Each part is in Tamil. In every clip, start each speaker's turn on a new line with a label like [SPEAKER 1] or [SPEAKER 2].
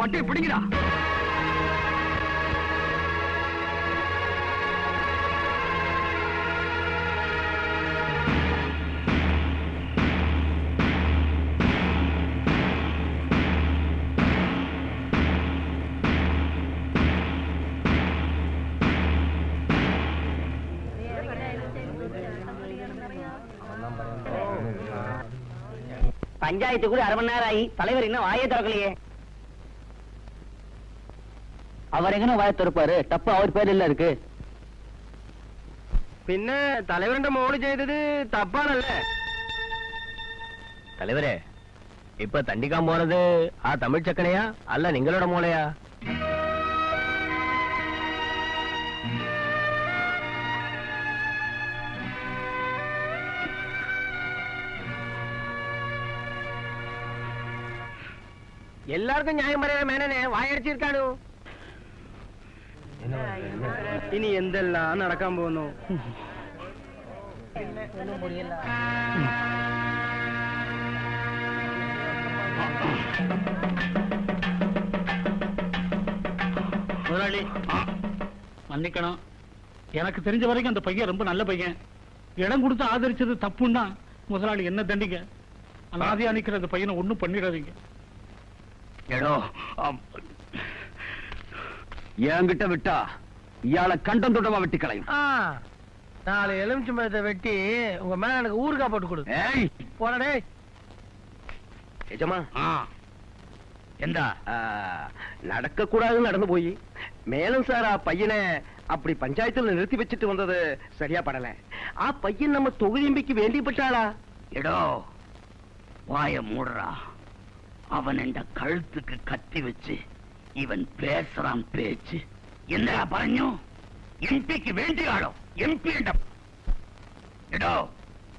[SPEAKER 1] பட்டி பிடிங்கடா.
[SPEAKER 2] பஞ்சாயத்து கூட அரை மணி நேரம் ஆகி தலைவர் இன்னும் வாயே திறக்கலையே. அவர் எங்கன்னு வாய திறப்பாரு தப்பு அவர் பேர் இல்ல இருக்கு
[SPEAKER 1] പിന്നെ തലവരുടെ മോള് ചെയ്തത് തപ്പാണല്ലേ தலைவரே இப்ப தண்டிக்காம போறது ஆ தமிழ் சக்கனையா அல்ல நிங்களோட மூளையா எல்லாருக்கும் நியாயம் പറയാൻ മേനനെ വായടച്ചിരിക്കാണു ഇനി എന്തെല്ലാം നടക്കാൻ പോകുന്നു
[SPEAKER 3] முதலாளி மன்னிக்கணும் எனக்கு தெரிஞ்ச வரைக்கும் அந்த பையன் ரொம்ப நல்ல பையன் இடம் கொடுத்து ஆதரிச்சது தப்புன்னா முதலாளி என்ன தண்டிங்க அனாதையா நிக்கிற அந்த பையனை ஒண்ணும் பண்ணிடாதீங்க
[SPEAKER 1] എടോ என்கிட்ட விட்டா இயாள கண்டம் தொட்டமா வெட்டி களையும்?
[SPEAKER 4] நாலு எலுமிச்சம்பழத்தை வெட்டி உங்க மேல எனக்கு ஊறுகாய் போட்டு கொடு.
[SPEAKER 1] ஏய்!
[SPEAKER 4] போடே
[SPEAKER 1] எஜமா.
[SPEAKER 3] எந்தா
[SPEAKER 1] நடக்க கூடாதுன்னு நடந்து போய். மேலும் சார் ஆ பையனை அப்படி பஞ்சாயத்துல நிறுத்தி வச்சுட்டு வந்தது சரியா படல. ஆ பையன் நம்ம தொகுதி எம்பிக்கு வேண்டிப்பட்டாளா?
[SPEAKER 3] എടോ வாய மூடுறா. அவன் என்ற கழுத்துக்கு கத்தி வச்சு இவன் பேசுறான் பேச்சு. என்னடா പറഞ്ഞു എംപിക്ക് വേണ്ടിയാണോ എം പി എടോ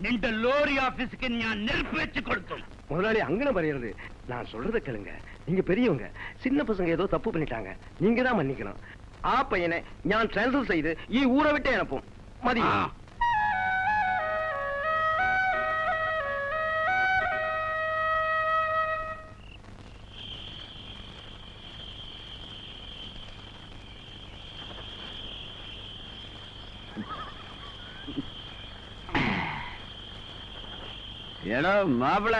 [SPEAKER 3] നിന്റെ ലോറി ഓഫീസിക്ക് ഞാൻ நெருப்பு வச்சு കൊടുக்கும்
[SPEAKER 1] முதலாளி அங்கன பரையிறது நான் சொல்றத கேளுங்க. நீங்க பெரியவங்க. சின்ன பசங்க ஏதோ தப்பு பண்ணிட்டாங்க. நீங்க தான் மன்னிக்கணும். ஆ பையனை நான் டிரான்ஸ்ஃபர் செய்து ஈ ஊரை விட்டு அனுப்பும். மதியம்.
[SPEAKER 5] മാപ്പിള.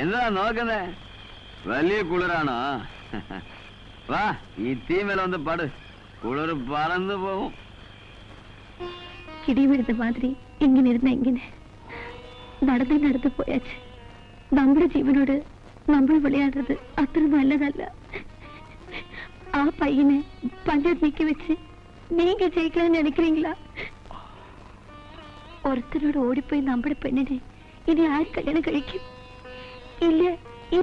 [SPEAKER 5] എന്താ നോക്കുന്നേ? വലിയ കുളിരാണോ? വാ ഈ തീ മേലെ വന്ന് പാട്. കുളിർ പറന്നു പോവും
[SPEAKER 6] കിടി വിടുന്ന മാതിരി ഇങ്ങനെ ഇരുന്ന എങ്ങനെ? നടന്ന് അടുത്ത് പോയാച്ച്. നമ്മുടെ ജീവനോട് നമ്മൾ വിളയാടുന്നത് അത്ര നല്ലതല്ല. ആ പയ്യനെ പഞ്ചായത്ത് നിൽക്കി വെച്ച് നീങ്ക ജയിക്കണമെന്ന് എനിക്കില്ല ഒരുത്തനോട് ഓടിപ്പോയി നമ്മുടെ പെണ്ണിനെ ഇനി ആര് കല്യാണം കഴിക്കും ഇല്ല ഈ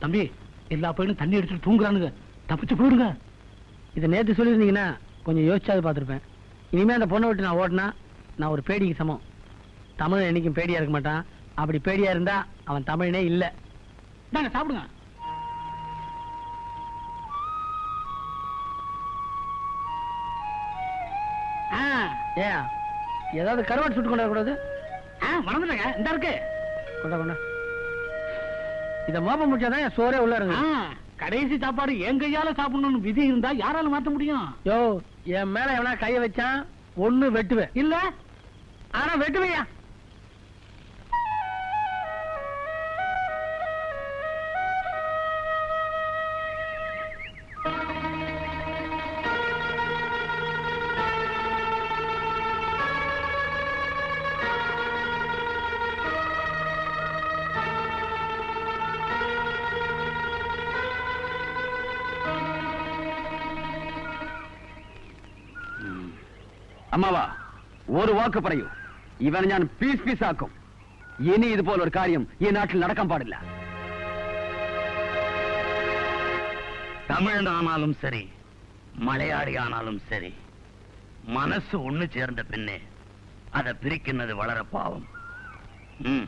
[SPEAKER 3] தம்பி எல்லா பையனும் தண்ணி அடிச்சுட்டு தூங்குறானுங்க. தப்பிச்சு போயிடுங்க.
[SPEAKER 4] இதை நேற்று சொல்லியிருந்தீங்கன்னா கொஞ்சம் யோசிச்சாது பார்த்துருப்பேன். இனிமேல் அந்த பொண்ணை விட்டு நான் ஓட்டினா நான் ஒரு பேடிக்கு சமம். தமிழ் என்னைக்கும் பேடியா இருக்க மாட்டான். அப்படி பேடியா இருந்தா அவன் தமிழனே இல்ல.
[SPEAKER 3] தாங்க சாப்பிடுங்க.
[SPEAKER 4] ஏன் ஏதாவது கருவாடு சுட்டு கொண்டு வரக்கூடாது?
[SPEAKER 3] மறந்துட்டேங்க. இந்த இருக்கு.
[SPEAKER 4] கொண்டா கொண்டா. இதை மோப்ப முடிச்சாதான் என் சோறே உள்ள இருக்கு
[SPEAKER 3] கடைசி சாப்பாடு என் கையால சாப்பிடணும்னு விதி இருந்தா யாரால மாத்த முடியும்?
[SPEAKER 4] யோ என் மேல எவனா கைய வச்சான் ஒண்ணு வெட்டுவேன்.
[SPEAKER 3] இல்ல.
[SPEAKER 4] ஆனா வெட்டுவையா?
[SPEAKER 5] അമ്മാവാ ഒരു വാക്ക് പറയൂ ഇവനെ ഞാൻ പീസ് പീസ് ആക്കും ഇനി ഇതുപോലെ ഒരു കാര്യം ഈ നാട്ടിൽ നടക്കാൻ പാടില്ല
[SPEAKER 3] தமிழன் ஆனாலும் சரி மலையாளி ஆனாலும் சரி மனசு ஒண்ணு சேர்ந்த பின்னே அதை பிரிக்கின்றது வளர பாவம் ம்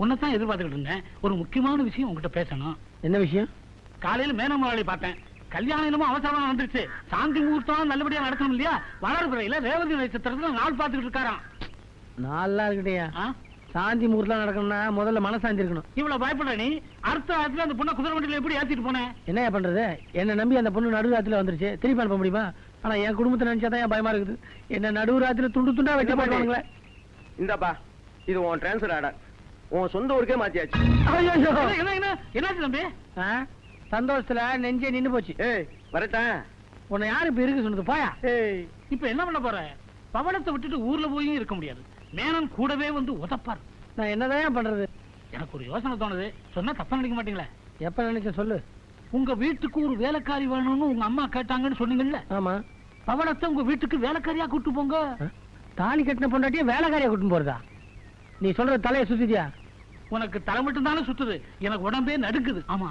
[SPEAKER 7] உன்னைத்தான் எதிர்பார்த்துக்கிட்டு இருந்தேன். ஒரு முக்கியமான விஷயம் உங்ககிட்ட பேசணும்.
[SPEAKER 4] என்ன விஷயம்?
[SPEAKER 7] காலையில மேன முதலாளி பார்த்தேன். கல்யாணம் என்னமோ அவசரமா வந்துருச்சு. சாந்தி முகூர்த்தம் நல்லபடியா நடக்கணும் இல்லையா? வளர்பிறையில ரேவதி நட்சத்திரத்துல நாள் பார்த்துக்கிட்டு இருக்காராம்.
[SPEAKER 4] நல்லா இருக்கட்டையா? சாந்தி முகூர்த்தம் நடக்கணும்னா முதல்ல மனசாந்தி இருக்கணும்.
[SPEAKER 7] இவ்வளவு பயப்படுற நீ? அடுத்த ராத்திரி அந்த பொண்ணை குதிரை வண்டியில எப்படி ஏத்திட்டு போனேன்
[SPEAKER 4] என்னய்யா பண்றது? என்ன நம்பி அந்த பொண்ணு நடுராத்திரில வந்துருச்சு. திருப்பி அனுப்ப முடியுமா? ஆனா என் குடும்பத்தை நினைச்சாதான் என் பயமா இருக்குது. என்ன நடுராத்திரில துண்டு துண்டா
[SPEAKER 1] இந்த பாட்டி.
[SPEAKER 4] போடுவாங்களே
[SPEAKER 1] இந்தாப்பா இது உன் டிரான்ஸ்ஃபர் ஆர்டர் உன் சொந்த ஊருக்கே மாத்தியாச்சு.
[SPEAKER 7] என்னாச்சு தம்பி?
[SPEAKER 4] சந்தோஷத்துல நெஞ்சே நின்னு போச்சு.
[SPEAKER 1] ஏய் வரட்டேன்.
[SPEAKER 4] உன்னை யாரு இப்ப இருக்கு சொன்னது? போயா?
[SPEAKER 1] ஏய்.
[SPEAKER 7] இப்ப என்ன பண்ண போற? பவளத்தை விட்டுட்டு ஊர்ல போயும் இருக்க முடியாது. மேனன் கூடவே வந்து உதப்பார்.
[SPEAKER 4] நான் என்னதான் பண்றது?
[SPEAKER 7] எனக்கு ஒரு யோசனை தோணுது. சொன்னா தப்பா நினைக்க மாட்டீங்களே?
[SPEAKER 4] எப்ப நினைச்ச சொல்லு.
[SPEAKER 7] உங்க வீட்டுக்கு ஒரு வேலைக்காரி வேணும்னு உங்க அம்மா கேட்டாங்கன்னு சொன்னீங்கல்ல?
[SPEAKER 4] ஆமா.
[SPEAKER 7] பவளத்தை உங்க வீட்டுக்கு வேலைக்காரியா கூட்டு போங்க?
[SPEAKER 4] தாலி கட்டின பொண்டாட்டியே வேலைக்காரியா கூட்டின்னு போறதா? நீ சொல்றது தலையை சுத்திட்டியா?
[SPEAKER 7] உனக்கு தலை மட்டும் தானே சுத்துது? எனக்கு உடம்பே நடுக்குது ஆமா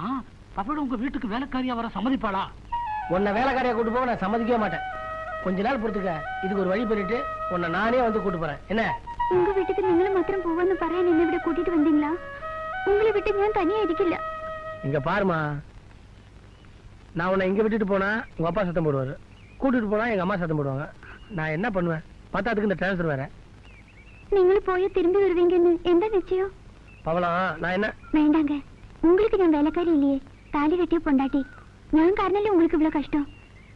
[SPEAKER 7] பப்பட உங்க வீட்டுக்கு வேலைக்காரியா வர சம்மதிப்பாளா?
[SPEAKER 4] உன்னை வேலைக்காரியா கூட்டு போக நான் சம்மதிக்கவே மாட்டேன். கொஞ்ச நாள் பொறுத்துக்க இதுக்கு ஒரு வழி பண்ணிட்டு உன்னை நானே வந்து கூட்டு போறேன். என்ன?
[SPEAKER 8] உங்க வீட்டுக்கு நீங்களும் மாத்திரம் போவான்னு பாரு என்ன விட கூட்டிட்டு வந்தீங்களா? உங்களை விட்டு ஞான் தனியா இருக்கல
[SPEAKER 4] இங்க பாருமா நான் உன்னை இங்க விட்டுட்டு போனா உங்க அப்பா சத்தம் போடுவாரு. கூட்டிட்டு போனா எங்க அம்மா சத்தம் போடுவாங்க. நான் என்ன பண்ணுவேன்? பத்தாத்துக்கு இந்த டிரான்ஸ்ஃபர் வேற.
[SPEAKER 8] நீங்களும் போய் திரும்பி வருவீங்கன்னு எந்த நிச்சயம்?
[SPEAKER 4] பவளம் நான் என்ன?
[SPEAKER 8] வேண்டாங்க. உங்களுக்கு நான் வேலைக்காரி இல்லையே. தாலி கட்டிய பொண்டாட்டி. ஞான் காரணாலே உங்களுக்கு இவ்வளவு கஷ்டம்.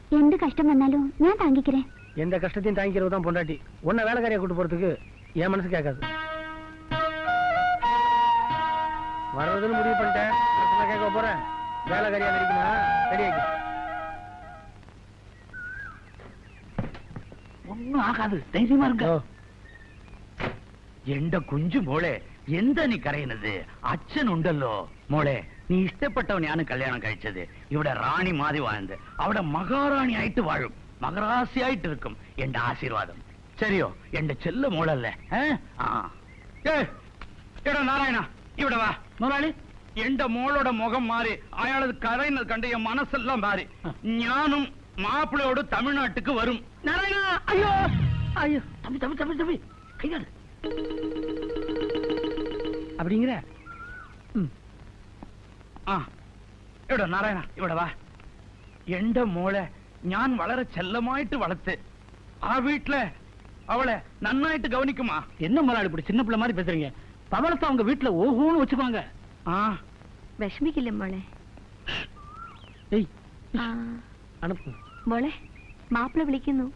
[SPEAKER 8] எந்த கஷ்டம் வந்தாலும் நான் தாங்கிக்கிறேன்.
[SPEAKER 4] எந்த கஷ்டத்தையும் தாங்கிக்கிறது தான் பொண்டாட்டி. உன்னை வேலைக்காரியை கூட்டு போறதுக்கு என் மனசு கேட்காது. வர்றதுன்னு
[SPEAKER 7] ஒன்னும் ஆகாது. தைரியமா இருங்க.
[SPEAKER 3] எண்ட குஞ்சு போலே എന്താ നീ കരയുന്നത് അച്ഛനുണ്ടല്ലോ മോളെ നീ ഇഷ്ടപ്പെട്ടവനെയാണ് കല്യാണം കഴിച്ചത് ഇവിടെ റാണി മാതി വാഴുന്നത് അവിടെ മഹാറാണി ആയിട്ട് വാഴും മകരാശിയായിട്ട് ഇരിക്കും എന്റെ ആശീർവാദം ശരിയോ എന്റെ ചെല്ല മോളല്ലേ
[SPEAKER 9] എടാ നാരായണ ഇവിടെ വാ
[SPEAKER 7] മുതലാളി
[SPEAKER 9] എന്റെ മോളുടെ മുഖം മാറി അയാളത് കരയുന്നത് കണ്ട് എൻ മനസ്സെല്ലാം മാറി ഞാനും മാപ്പിളയോട് തമിഴ്നാട്ടിക്ക് വരും
[SPEAKER 7] നാരായണ അയ്യോ അയ്യോ തമ്പി തമ്പി തമ്പി തമ്പി കൈകാട്
[SPEAKER 4] அப்படிங்கிற ம்
[SPEAKER 9] ആ ഇവിടെ നാരായണ ഇവിടെ വാ എന്റെ മോളെ ഞാൻ വളരെ ചെല്ലമായിട്ട് വളർത്ത് ആ വീട്ടിലെ അവളെ നന്നായിട്ട് ഗവനിക്കുമാ
[SPEAKER 7] என்ன முதலாளி இப்படி சின்ன பிள்ளை மாதிரி பேசுறீங்க பவளத்தை அவங்க வீட்டுல ஓஹோன்னு வச்சுக்குவாங்க
[SPEAKER 9] ആ
[SPEAKER 8] വിഷമിക്കില്ല മോളെ
[SPEAKER 4] ஏய் அனுப்பு
[SPEAKER 8] മോളെ മാപ്പിള വിളിക്കുന്നു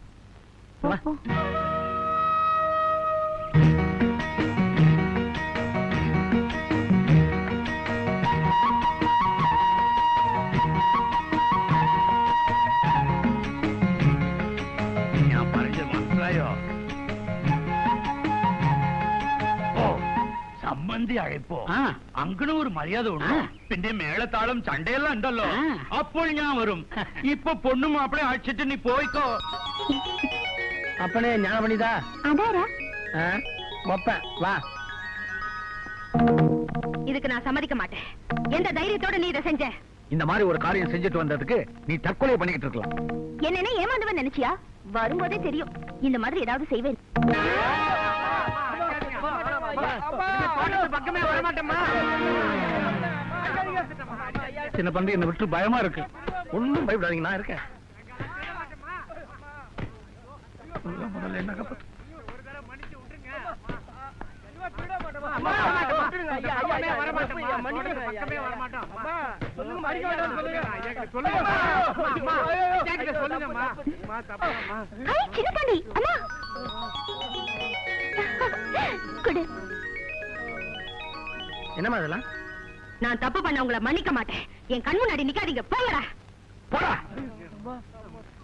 [SPEAKER 3] സംബന്ധി ആയപ്പോ
[SPEAKER 7] ആ.
[SPEAKER 3] അങ്ങനെ ഒരു മര്യാദ ഉണ്ട്
[SPEAKER 7] ആ.
[SPEAKER 9] പിന്നെ മേളത്താളം ചണ്ടയെല്ലാം ഉണ്ടല്ലോ
[SPEAKER 7] ആ.
[SPEAKER 9] അപ്പോൾ ഞാൻ വരും ഇപ്പൊ പൊണ്ണും മാപ്പിളെ അടിച്ചിട്ട് നീ പോയിക്കോ
[SPEAKER 4] அப்பனே ஞானம் பண்ணிதா
[SPEAKER 8] അതാരാ
[SPEAKER 4] ஆ மொப்பேன் வா
[SPEAKER 8] இதுக்கு நான் சம்மதிக்க மாட்டேன் எந்த தைரியத்தோட நீ இதை செஞ்ச
[SPEAKER 9] இந்த மாதிரி ஒரு காரியம் செஞ்சுட்டு வந்ததுக்கு நீ தற்கொலை பண்ணிக்கிட்டு இருக்கலாம்
[SPEAKER 8] என்னன்னு ஏமாந்தவன் நினைச்சியா வரும்போதே தெரியும் இந்த மாதிரி ஏதாவது செய்வேன்
[SPEAKER 1] பக்கமே வரமாட்டேம்மா.
[SPEAKER 7] சின்ன பண்டி என்னை விட்டு பயமா இருக்கு.
[SPEAKER 4] ஒன்றும் பயப்படாதீங்க நான் இருக்கேன்.
[SPEAKER 7] முதல்ல என்ன காப்பாத்து.
[SPEAKER 8] ஐ,
[SPEAKER 4] என்னம்மா இதெல்லாம்?
[SPEAKER 10] நான் தப்பு பண்ண உங்களை மன்னிக்க மாட்டேன். என் கண் முன்னாடி நிக்காதீங்க. போங்கடா.
[SPEAKER 1] போடா.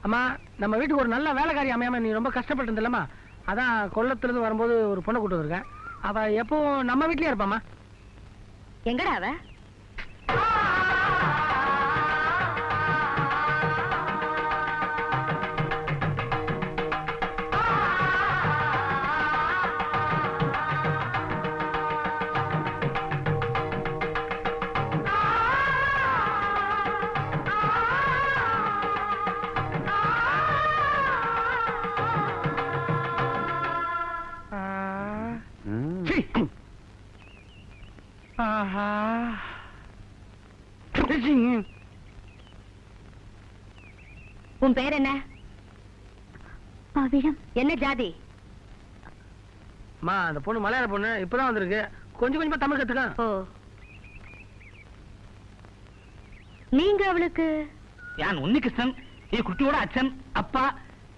[SPEAKER 4] அம்மா நம்ம வீட்டுக்கு ஒரு நல்ல வேலைக்காரி அமையாம நீ ரொம்ப கஷ்டப்பட்டு இருந்தல்லம்மா அதான் கொல்லத்துல இருந்து வரும்போது ஒரு பொண்ணை கூட்டு வந்திருக்கேன். அவ எப்பவும் நம்ம வீட்லயே இருப்பாம்மா.
[SPEAKER 10] எங்கடா அவ?
[SPEAKER 4] ஆஹா.
[SPEAKER 10] உன் பேர் என்ன? பவிழம் என்ன ஜாதி?
[SPEAKER 4] மா அந்த பொண்ணு மலையாள பொண்ணு இப்பதான் வந்திருக்கு. கொஞ்சம் கொஞ்சமா தமிழ் கத்துக்கா
[SPEAKER 10] ஓ. நீங்க அவளுக்கு?
[SPEAKER 7] யான் உன்னிகிருஷ்ணன் என் குட்டியோட அச்சன் அப்பா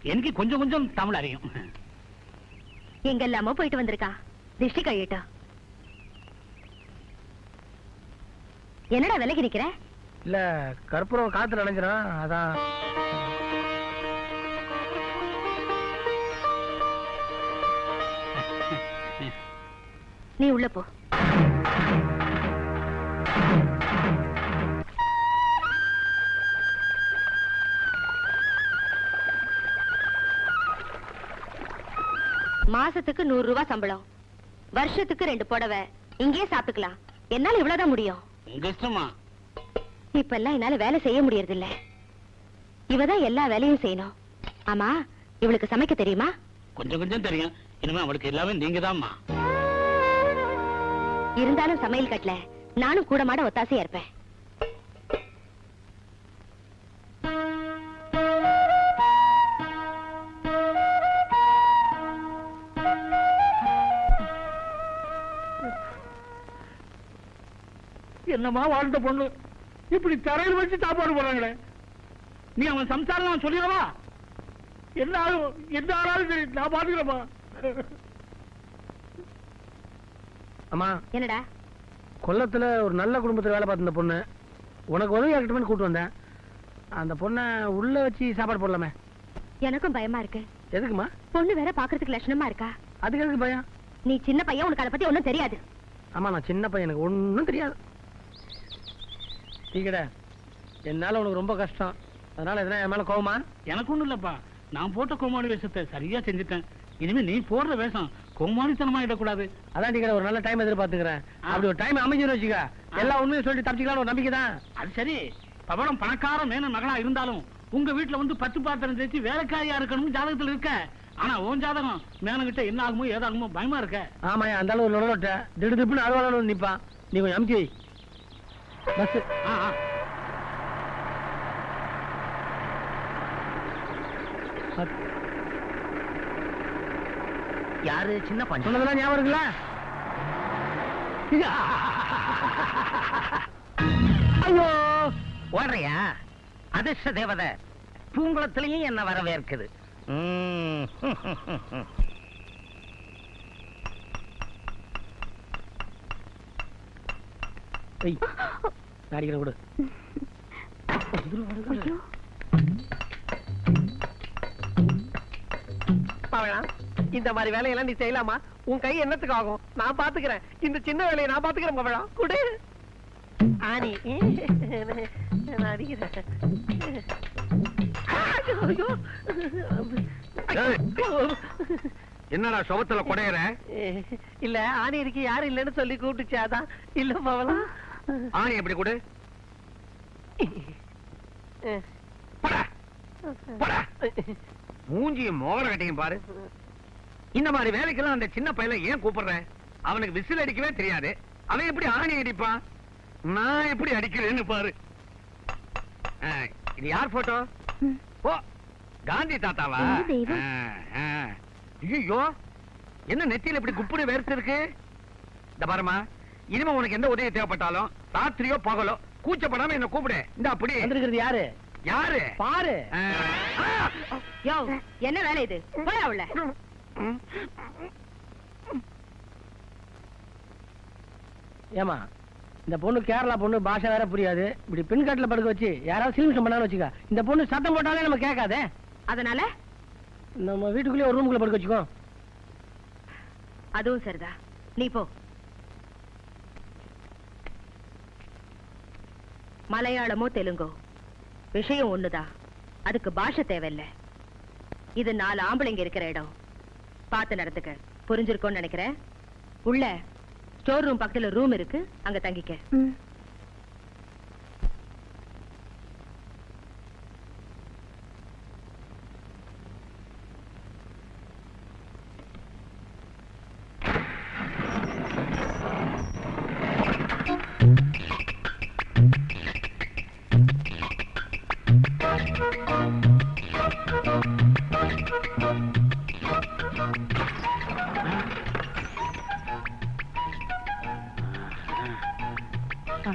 [SPEAKER 7] எனக்கு கொஞ்சம் கொஞ்சம் தமிழ் அறியும்.
[SPEAKER 10] எங்கெல்லாமோ போயிட்டு வந்திருக்கா. திருஷ்டி கழியட்டா என்னடா விலகி நிக்கிற?
[SPEAKER 4] இல்ல கற்பூரம் காத்துல அடைஞ்சிடும் அதான்.
[SPEAKER 10] நீ உள்ள போ. மாசத்துக்கு நூறு ரூபாய் சம்பளம். வருஷத்துக்கு ரெண்டு புடவை. இங்கேயே சாப்பிட்டுக்கலாம். என்னால இவ்வளவுதான் முடியும்.
[SPEAKER 7] உங்க இஷ்டமா?
[SPEAKER 10] இப்ப எல்லாம் என்னால வேலை செய்ய முடியறது இல்ல இவதான் எல்லா வேலையும் செய்யணும். ஆமா இவளுக்கு சமைக்க தெரியுமா?
[SPEAKER 7] கொஞ்சம் கொஞ்சம் தெரியும். இனிமே அவளுக்கு எல்லாமே நீங்க தான்மா
[SPEAKER 10] இருந்தாலும் சமையல் கட்டல நானும் கூட மாட ஒத்தாசையா இருப்பேன்.
[SPEAKER 7] என்னமா வாழ்ந்த பொண்ணு. இப்படி தரையில் வச்சு சாப்பாடு போறாங்களே நீ அவன் சம்சாரம் சொல்லிடவா? என்ன என்ன ஆனாலும் சரி நான் பாத்துக்கிறேன்மா
[SPEAKER 4] அம்மா.
[SPEAKER 10] என்னடா?
[SPEAKER 4] கொல்லத்துல ஒரு நல்ல குடும்பத்துல வேலை பார்த்த பொண்ணு. உனக்கு உதவி ஆகட்டுமே கூட்டு வந்தேன். அந்த பொண்ணை உள்ள வச்சு சாப்பாடு போடலாமே.
[SPEAKER 10] எனக்கும் பயமா இருக்கு.
[SPEAKER 4] எதுக்குமா
[SPEAKER 10] பொண்ணு வேற பாக்குறதுக்கு லட்சணமா இருக்கா?
[SPEAKER 4] அதுக்கு எதுக்கு பயம்?
[SPEAKER 10] நீ சின்ன பையன் உனக்கு அதை பத்தி ஒண்ணும் தெரியாது.
[SPEAKER 4] ஆமா நான் சின்ன பையன் எனக்கு ஒண்ணும் தெரியாது. டீக்கடை என்னால உனக்கு ரொம்ப கஷ்டம். அதனால எதனா என் மேல கோவமா?
[SPEAKER 7] எனக்கு ஒண்ணும் இல்லப்பா. நான் போட்ட கோமாளி வேஷத்தை சரியா செஞ்சுட்டேன். இனிமே நீ போடுற வேஷம் கோமாளித்தனமா இடக்கூடாது.
[SPEAKER 4] அதான் டீக்கடை ஒரு நல்ல டைம் எதிர்பார்த்துக்கிறேன். அப்படி ஒரு டைம் அமைஞ்சுன்னு வச்சுக்க. எல்லா உண்மையும் சொல்லி தப்பிச்சுக்கலாம் ஒரு நம்பிக்கை தான்.
[SPEAKER 7] அது சரி. பவளம் பணக்கார மேன மகளா இருந்தாலும் உங்க வீட்டுல வந்து பத்து பாத்திரம் தேய்ச்சி வேலைக்காரியா இருக்கணும் ஜாதகத்துல இருக்க. ஆனா உன் ஜாதகம் மேனகிட்ட என்ன ஆகுமோ ஏதாகுமோ பயமா இருக்க.
[SPEAKER 4] ஆமாயா அந்த அளவு நுழைட்ட திடு திப்புன்னு அறுவாளு நிப்பான். நீ கொஞ்சம் அமுக்கி பஸ்
[SPEAKER 7] ஆ, ஆ.
[SPEAKER 3] யாரு? சின்ன பஞ்சம்
[SPEAKER 4] சொன்னதெல்லாம் ஞாபகம் இருக்குல்ல? ஐயோ!
[SPEAKER 3] ஓடுறியா? அதிர்ஷ்ட தேவதை. பூங்குளத்திலையும் என்ன வரவேற்குது.
[SPEAKER 4] ஐய். அடிக்கிற கொடு
[SPEAKER 1] இந்த மாதிரி வேலையெல்லாம் நீ செய்யலாமா? உன் கை என்னத்துக்கு ஆகும்? நான் பாத்துக்கிறேன். இந்த சின்ன வேலையை நான் பாத்துக்கிறேன் பவழா குடு. ஆனி. நான் அடிக்கிறேன்.
[SPEAKER 11] என்னடா சுபத்துல குடையற?
[SPEAKER 1] இல்ல ஆணி இருக்கு யாரும் இல்லைன்னு சொல்லி கூப்பிட்டுச்சு அதான். இல்ல பவளா
[SPEAKER 11] ஆணி எப்படி கொடு. மூஞ்சியும் மோகர கட்டையும் பாரு. இந்த மாதிரி வேலைக்கெல்லாம் அந்த சின்ன பையல ஏன் கூப்பிடுறேன்? அவனுக்கு விசில் அடிக்கவே தெரியாது. அவன் எப்படி ஆணி அடிப்பான்? நான் எப்படி அடிக்கிறேன்னு பாரு. இது யார் போட்டோ ஓ காந்தி தாத்தாவா? ஐயோ என்ன நெத்தியில இப்படி குப்புடு வேர்த்து இருக்கு? இந்த பாருமா இனிமே உனக்கு எந்த உதவி தேவைப்பட்டாலும் ராத்திரியோ பகலோ கூச்சப்படாம என்ன கூப்பிடு. இந்த அப்படி
[SPEAKER 4] வந்திருக்கிறது யாரு?
[SPEAKER 11] யாரு?
[SPEAKER 4] பாரு.
[SPEAKER 10] யோ என்ன வேலை இது? போயா உள்ள
[SPEAKER 4] ஏமா இந்த பொண்ணு கேரளா பொண்ணு பாஷை வேற புரியாது. இப்படி பின் கட்டில படுக்க வச்சு யாராவது சிலிமிஷம் பண்ணான்னு வச்சுக்க. இந்த பொண்ணு சத்தம் போட்டாலே நம்ம கேட்காதே.
[SPEAKER 10] அதனால?
[SPEAKER 4] நம்ம வீட்டுக்குள்ளேயே ஒரு ரூமுக்குள்ள படுக்க வச்சுக்கோ.
[SPEAKER 10] அதுவும் சரிதா நீ போ. மலையாளமோ தெலுங்கோ? விஷயம் ஒண்ணுதான் அதுக்கு பாஷை தேவையில்ல. இது நாலு ஆம்பளைங்க இருக்கிற இடம். பார்த்து நடந்துக்க. புரிஞ்சிருக்கோன்னு நினைக்கிறேன். உள்ள ஸ்டோர் ரூம் பக்கத்துல ரூம் இருக்கு. அங்க தங்கிக்க.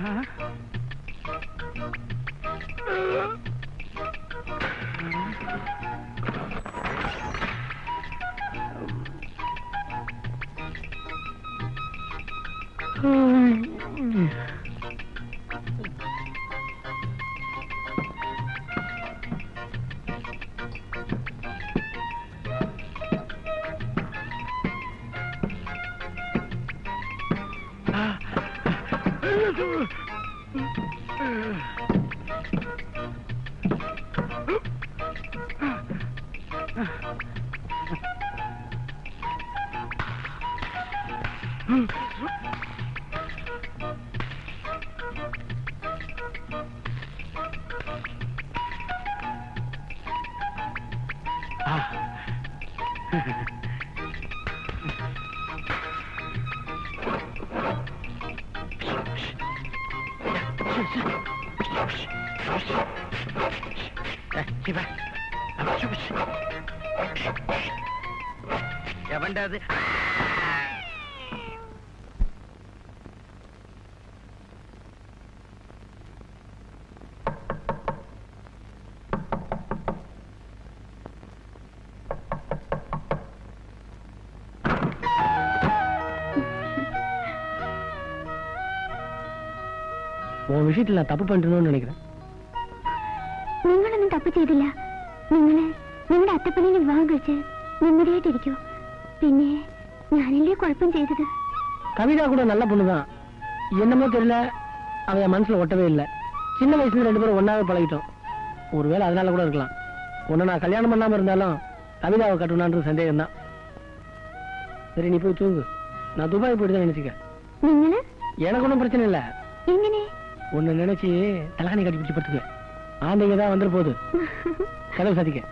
[SPEAKER 11] Uh-huh. Ah!
[SPEAKER 4] எவன்டாது உன் விஷயத்தில் நான் தப்பு பண்ணுறேன்னு நினைக்கிறேன்.
[SPEAKER 8] ചെയ്തില്ല നിങ്ങള് നിങ്ങളുടെ അത്തപ്പനെ വിവാഹം കഴിച്ച് നിമ്മടിയായിട്ടിരിക്കൂ പിന്നെ ഞാനല്ലേ കുഴപ്പം ചെയ്തത്
[SPEAKER 4] கவிதா கூட நல்ல பொண்ணுதான் என்னமோ தெரியல அவ என் மனசுல ஒட்டவே இல்லை சின்ன வயசுல ரெண்டு பேரும் ஒன்னாவே பழகிட்டோம் ஒருவேளை அதனால கூட இருக்கலாம் உன்னை நான் கல்யாணம் பண்ணாம இருந்தாலும் கவிதாவை கட்டணும்ன்றது சந்தேகம் தான் சரி நீ போய் தூங்கு நான் துபாய் போயிட்டு தான் நினைச்சுக்க
[SPEAKER 8] നിങ്ങള്
[SPEAKER 4] எனக்கு ஒன்றும் பிரச்சனை இல்லை
[SPEAKER 8] എങ്ങനെ
[SPEAKER 4] உன்னை நினைச்சு தலகாணி கட்டி பிடிச்சி படுத்துக்க ஆண்டைங்க தான் வந்துட போகுது கதவு சாத்திக்க